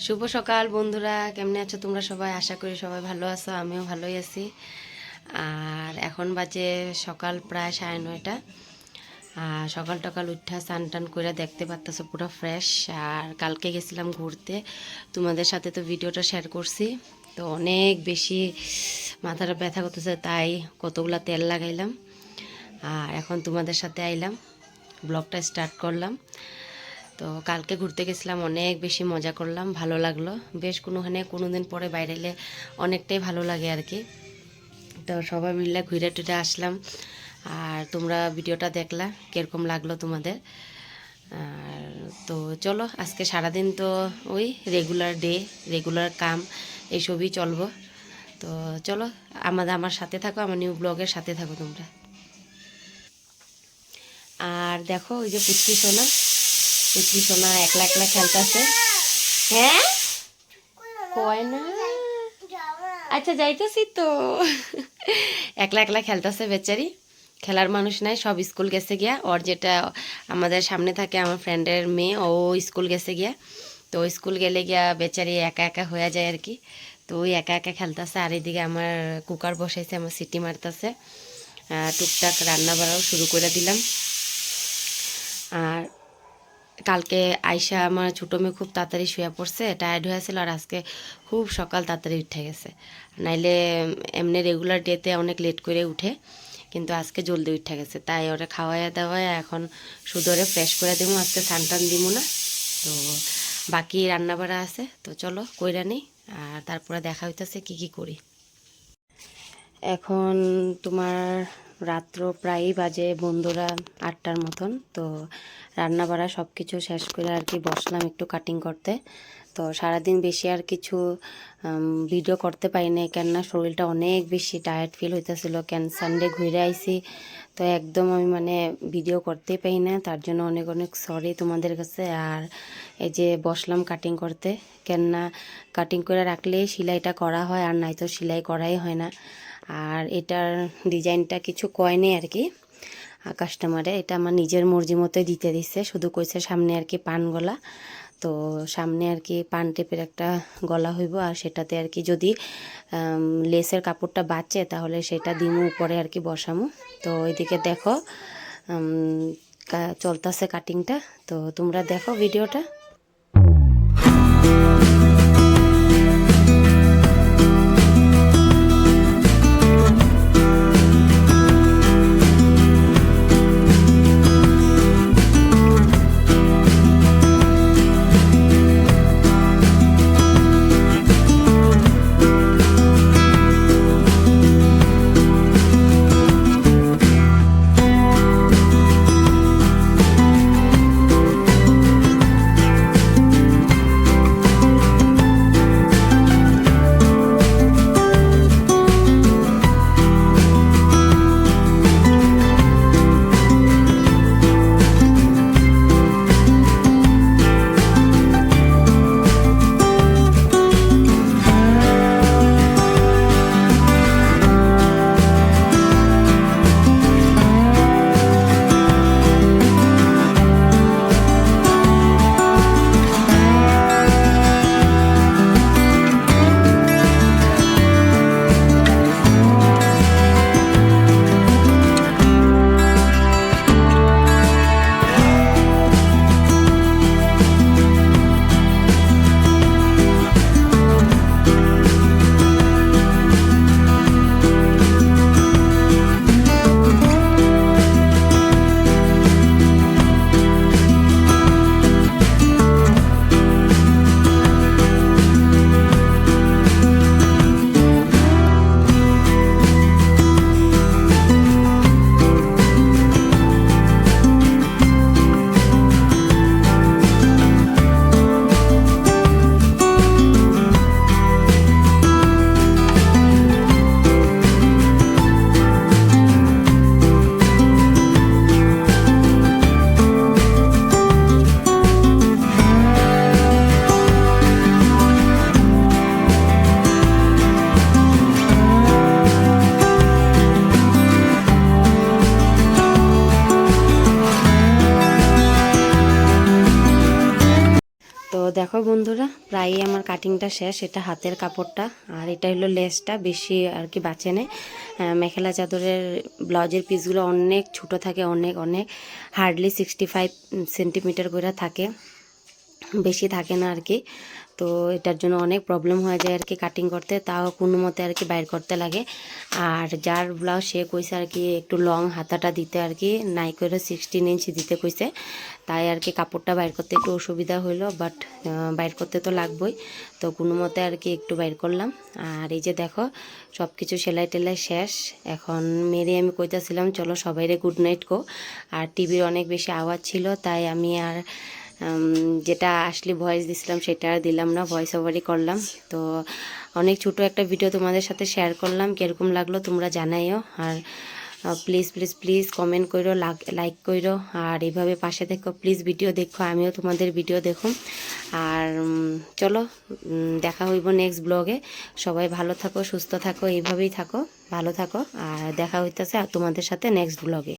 শুভ সকাল বন্ধুরা, কেমনে আছো তোমরা সবাই? আশা করি সবাই ভালো আছো, আমিও ভালোই আছি। আর এখন বাজে সকাল প্রায় সাড়ে নয়টা। আর সকাল টকাল উঠা, স্নান টান করে দেখতে পারতেছো পুরো ফ্রেশ আর কালকে গেছিলাম ঘুরতে, তোমাদের সাথে তো ভিডিওটা শেয়ার করছি। তো অনেক বেশি মাথাটা ব্যথা করতেছে, তাই কতগুলা তেল লাগাইলাম। আর এখন তোমাদের সাথে আইলাম, ব্লগটা স্টার্ট করলাম। তো কালকে ঘুরতে গেছিলাম, অনেক বেশি মজা করলাম, ভালো লাগল। বেশ কোনোখানে কোনো দিন পরে বাইরে এলে অনেকটাই ভালো লাগে আর কি তো সবাই মিলে ঘুরে টুরে আসলাম। আর তোমরা ভিডিওটা দেখলা, কীরকম লাগল তোমাদের? আর তো চলো, আজকে সারাদিন তো ওই রেগুলার ডে রেগুলার কাম, এইসবই চলবো। তো চলো আমাদের আমার সাথে থাকো, আমার নিউ ব্লগের সাথে থাকো তোমরা। আর দেখো, ওই যে পুচকি সোনা পুচকি সোনা, একলা একলা খেলতেছে। হ্যাঁ? কয় না? আচ্ছা যাইতেছি তো। একলা একলা খেলতেছে বেচারি। খেলার মানুষ নাই, সব স্কুল গেছে গিয়া। ওর যেটা আমাদের সামনে থাকে, আমার ফ্রেন্ডের মেয়ে, ও স্কুল গেছে গিয়া। তো স্কুল গেলে গিয়া বেচারি একা একা হয়ে যায় আর কি। তো ওই একা একা খেলতেছে। আর এদিকে আমার কুকার বসাইছে, আমার সিটি মারতেছে। টুকটাক রান্না বাড়াও শুরু করে দিলাম। আর কালকে আয়সা আমার ছোটো মেয়ে খুব তাড়াতাড়ি শুয়ে পড়ছে টায়ার্ড হয়েছিল আর আজকে খুব সকাল তাড়াতাড়ি উঠে গেছে। নাইলে এমনি রেগুলার ডেতে অনেক লেট করে উঠে, কিন্তু আজকে জলদি উঠে গেছে। তাই ওরা খাওয়াইয়া দাওয়ায় এখন ওরে ফ্রেশ করে দেবো আজকে স্নান টান দিব না। তো বাকি রান্না বাড়া আছে, তো চলো কইরা নেই, আর তারপরে দেখা হইতেছে কি কি করি। এখন তোমার রাত্র প্রায়ই বাজে বন্ধুরা আটটার মতন। তো রান্না বাড়া সব কিছু শেষ করে আর কি বসলাম একটু কাটিং করতে। তো সারাদিন বেশি আর কিছু ভিডিও করতে পারি না কেননা শরীরটা অনেক বেশি টায়ার্ড ফিল হইতেছিল। কেন সানডে ঘুরে আইছি, তো একদম আমি মানে ভিডিও করতেই পাই না। তার জন্য অনেক অনেক সরি তোমাদের কাছে। আর এই যে বসলাম কাটিং করতে, কেননা কাটিং করে রাখলে সেলাইটা করা হয় আর নাই তো সেলাই করাই হয় না। আর এটার ডিজাইনটা কিছু কয় নেই আর কি কাস্টমারে এটা আমার নিজের মর্জি মতোই দিতে দিচ্ছে শুধু কইছে সামনে আর কি পান গলা। তো সামনে আর কি পান টেপের একটা গলা হইব, আর সেটাতে আর কি যদি লেসের কাপড়টা বাঁচে তাহলে সেটা দিমু, উপরে আর কি বসামু। তো ওইদিকে দেখো চলতেছে কাটিংটা তো তোমরা দেখো ভিডিওটা। দেখো বন্ধুরা, প্রায়ই আমার কাটিংটা শেষ, এটা হাতের কাপড়টা, আর এটা হলো লেসটা, বেশি আর কি বাঁচে নেই। মেখেলা চাদরের ব্লাউজের পিসগুলো অনেক ছোট থাকে, অনেক অনেক হার্ডলি সিক্সটি ফাইভ সেন্টিমিটার করে থাকে। বেশি থাকে না আর কি। তো এটার জন্য অনেক প্রবলেম হয়ে যায় আর কি কাটিং করতে, তাও কোনো মতে আর কি বাইর করতে লাগে। আর যার ব্লাউজ সে কইছে আর কি একটু লং হাতাটা দিতে আর কি নাই করে সিক্সটিন ইঞ্চি দিতে কইছে। তাই আর কি কাপড়টা বাইর করতে একটু অসুবিধা হইল বাট বাইর করতে তো লাগবেই। তো কোনো মতে আর কি একটু বাইর করলাম। আর এই যে দেখো সব কিছু সেলাই টেলাই শেষ। এখন মেরে আমি কইতাছিলাম, চলো সবাইরে গুড নাইট কো। আর টিভির অনেক বেশি আওয়াজ ছিল, তাই আমি আর যেটা আসলে ভয়েস দিছিলাম সেটা আর দিলাম না ভয়েস ওভারই করলাম। তো অনেক ছোট একটা ভিডিও তোমাদের সাথে শেয়ার করলাম, কীরকম লাগল তোমরা জানাইও। আর প্লিজ প্লিজ প্লিজ কমেন্ট করো লাইক করো আর এইভাবে পাশে দেখো প্লিজ ভিডিও দেখো, আমিও তোমাদের ভিডিও দেখো। আর চলো দেখা হইব নেক্সট ব্লগে সবাই ভালো থাকো, সুস্থ থাকো, এইভাবেই থাকো, ভালো থাকো। আর দেখা হইতেছে তোমাদের সাথে নেক্সট ব্লগে